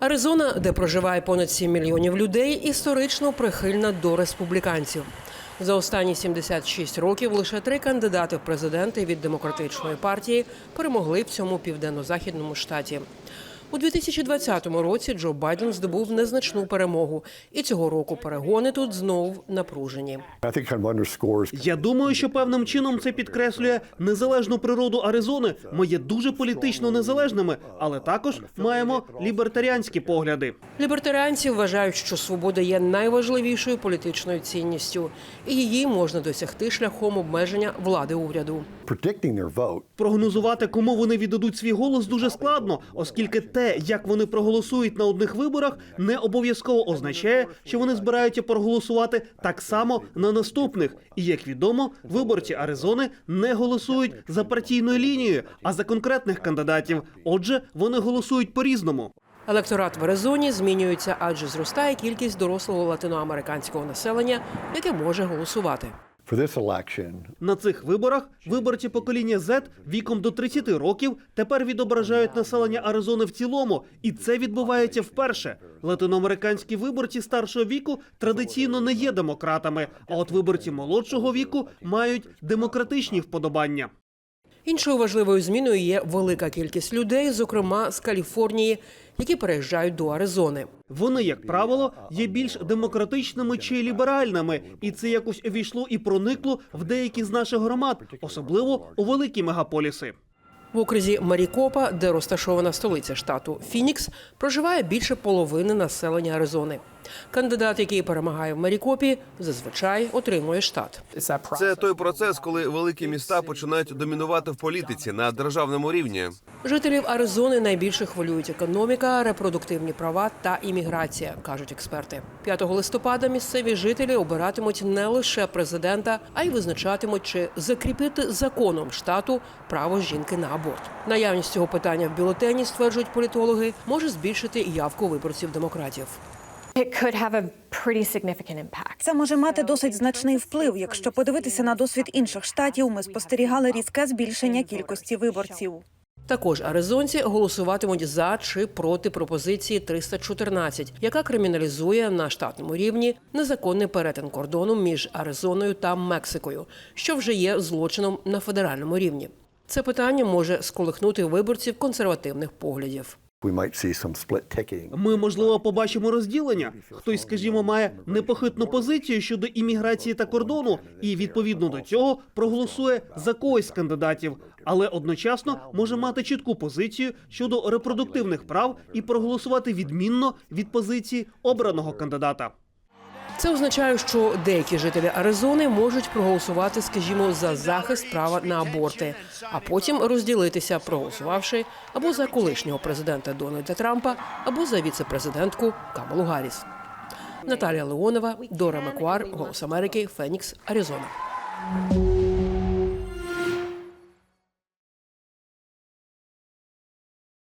Аризона, де проживає понад 7 мільйонів людей, історично прихильна до республіканців. За останні 76 років лише три кандидати в президенти від демократичної партії перемогли в цьому південно-західному штаті. У 2020 році Джо Байден здобув незначну перемогу, і цього року перегони тут знов напружені. Я думаю, що певним чином це підкреслює незалежну природу Аризони. Ми є дуже політично незалежними, але також маємо лібертаріанські погляди. Лібертаріанці вважають, що свобода є найважливішою політичною цінністю, і її можна досягти шляхом обмеження влади уряду. Прогнозувати, кому вони віддадуть свій голос, дуже складно, оскільки те, як вони проголосують на одних виборах, не обов'язково означає, що вони збираються проголосувати так само на наступних. І як відомо, виборці Аризони не голосують за партійною лінією, а за конкретних кандидатів. Отже, вони голосують по різному. Електорат в Аризоні змінюється, адже зростає кількість дорослого латиноамериканського населення, яке може голосувати. На цих виборах виборці покоління Z віком до 30 років тепер відображають населення Аризони в цілому, і це відбувається вперше. Латиноамериканські виборці старшого віку традиційно не є демократами, а от виборці молодшого віку мають демократичні вподобання. Іншою важливою зміною є велика кількість людей, зокрема з Каліфорнії, які переїжджають до Аризони. Вони, як правило, є більш демократичними чи ліберальними, і це якось увійшло і проникло в деякі з наших громад, особливо у великі мегаполіси. В окрузі Марікопа, де розташована столиця штату Фінікс, проживає більше половини населення Аризони. Кандидат, який перемагає в Марікопі, зазвичай отримує штат. Це той процес, коли великі міста починають домінувати в політиці на державному рівні. Жителів Аризони найбільше хвилюють економіка, репродуктивні права та імміграція, кажуть експерти. 5 листопада місцеві жителі обиратимуть не лише президента, а й визначатимуть, чи закріпити законом штату право жінки на аборт. Наявність цього питання в бюлетені, стверджують політологи, може збільшити явку виборців демократів. It could have a pretty significant impact. Це може мати досить значний вплив. Якщо подивитися на досвід інших штатів, ми спостерігали різке збільшення кількості виборців. Також аризонці голосуватимуть за чи проти пропозиції 314, яка криміналізує на штатному рівні незаконний перетин кордону між Аризоною та Мексикою, що вже є злочином на федеральному рівні. Це питання може сколихнути виборців консервативних поглядів. Ми можливо побачимо розділення. Хтось, скажімо, має непохитну позицію щодо імміграції та кордону, і відповідно до цього проголосує за когось з кандидатів, але одночасно може мати чітку позицію щодо репродуктивних прав і проголосувати відмінно від позиції обраного кандидата. Це означає, що деякі жителі Аризони можуть проголосувати, скажімо, за захист права на аборти, а потім розділитися, проголосувавши або за колишнього президента Дональда Трампа, або за віце-президентку Камалу Гарріс. Наталія Леонова, Дора Макуар, Голос Америки, Фенікс, Аризона.